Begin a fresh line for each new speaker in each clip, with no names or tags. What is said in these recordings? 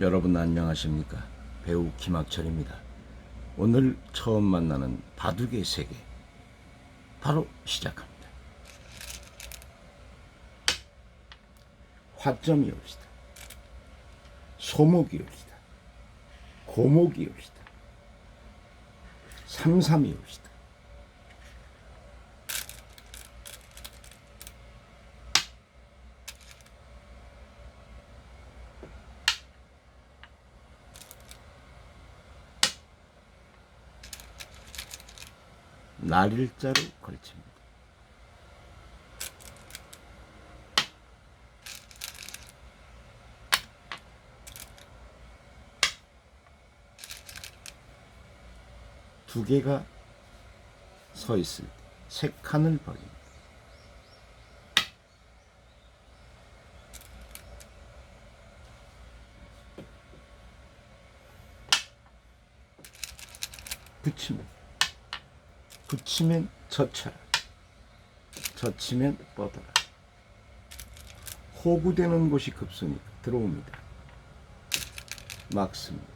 여러분 안녕하십니까? 배우 김학철입니다. 오늘 처음 만나는 바둑의 세계 바로 시작합니다. 화점이 옵시다. 소목이 옵시다. 고목이 옵시다. 삼삼이 옵시다. 날일자로 걸칩니다. 두 개가 서 있을 때 세 칸을 벌립니다. 붙입니다. 붙이면 젖혀라. 젖히면 뻗어라. 호구되는 곳이 급소니까 들어옵니다. 막습니다.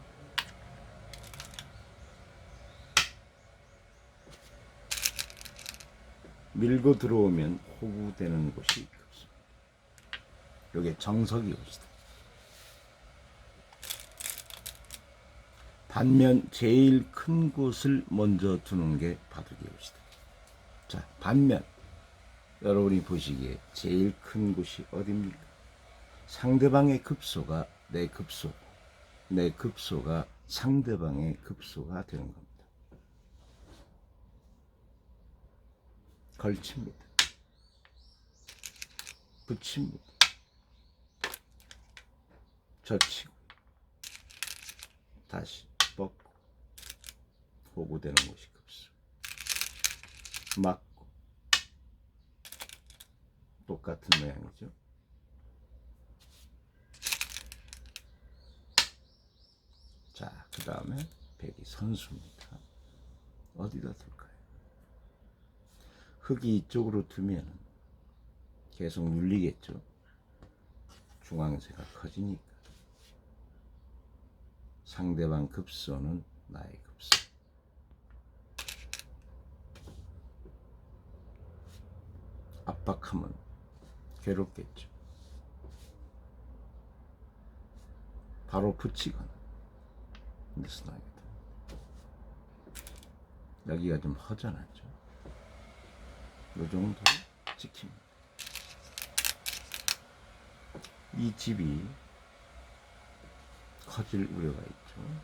밀고 들어오면 호구되는 곳이 급소입니다. 요게 정석이 옷이다. 반면 제일 큰 곳을 먼저 두는 게 바둑이 옷이다. 자, 반면 여러분이 보시기에 제일 큰 곳이 어디입니까? 상대방의 급소가 내 급소고 내 급소가 상대방의 급소가 되는 겁니다. 걸칩니다. 붙입니다. 젖히고 다시 뻗고 호구되는 곳이 급소 맞고 똑같은 모양이죠. 자, 그 다음에 백이 선수입니다. 어디다 둘까요? 흙이 이쪽으로 두면 계속 눌리겠죠. 중앙세가 커지니까. 상대방 급소는 나의 급소. 압박하면 괴롭겠죠. 바로 붙이거나 느슨하게 여기가 좀 허전하죠. 요 정도 지킵니다. 이 집이 커질 우려가 있죠.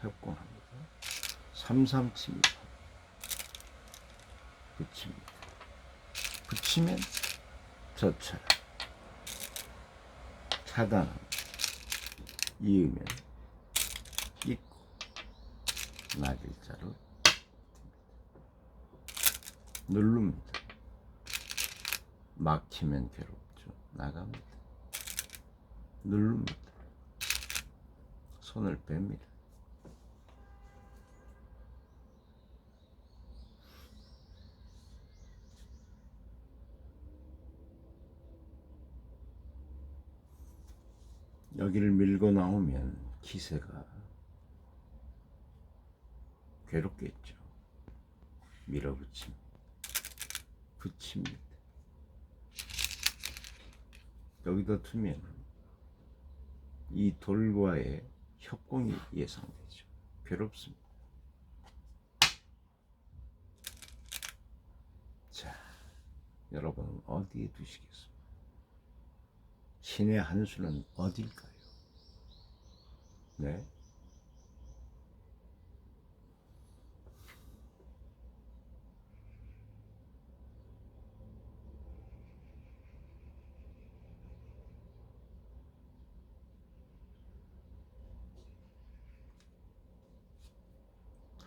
협공합니다. 삼삼칩니다. 붙입니다. 붙이면 젖혀라. 차단합니다. 이으면 있고 낙일자로 누릅니다. 막히면 괴롭죠. 나갑니다. 누릅니다. 손을 뺍니다. 여기를 밀고 나오면 기세가 괴롭겠죠. 밀어붙입니다. 붙입니다. 여기다 두면 이 돌과의 협공이 예상되죠. 괴롭습니다. 자, 여러분은 어디에 두시겠습니까? 신의 한 수는 어딜까요? 네?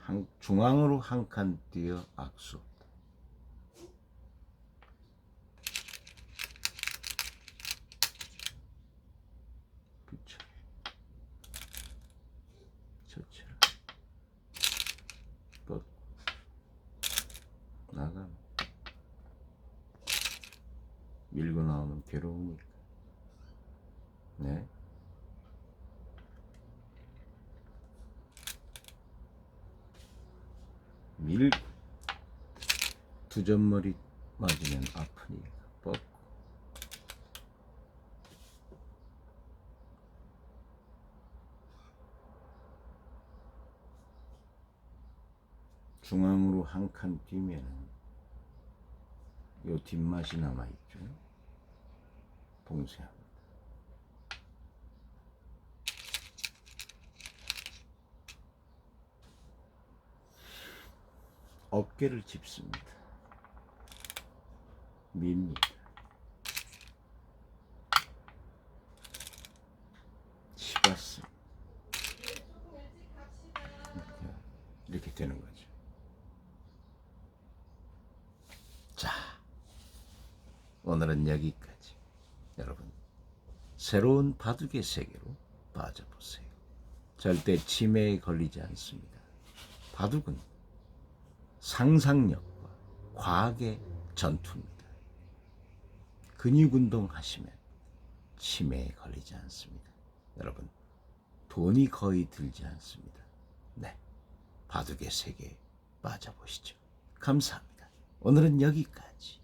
한, 중앙으로 한 칸 뛰어 악수. 밀고 나오면 괴로우니까. 네. 밀 두 점머리 맞으면 아프니까 뻗고 중앙으로 한 칸 뛰면 요 뒷맛이 남아있죠. 봉쇄합니다 어깨를 짚습니다. 밉니다. 치봤어 이렇게, 이렇게 되는 거죠. 자 오늘은 여기까지. 여러분 새로운 바둑의 세계로 빠져보세요. 절대 치매에 걸리지 않습니다. 바둑은 상상력과 과학의 전투입니다. 근육 운동 하시면 치매에 걸리지 않습니다. 여러분, 돈이 거의 들지 않습니다. 네. 바둑의 세계에 빠져보시죠. 감사합니다. 오늘은 여기까지.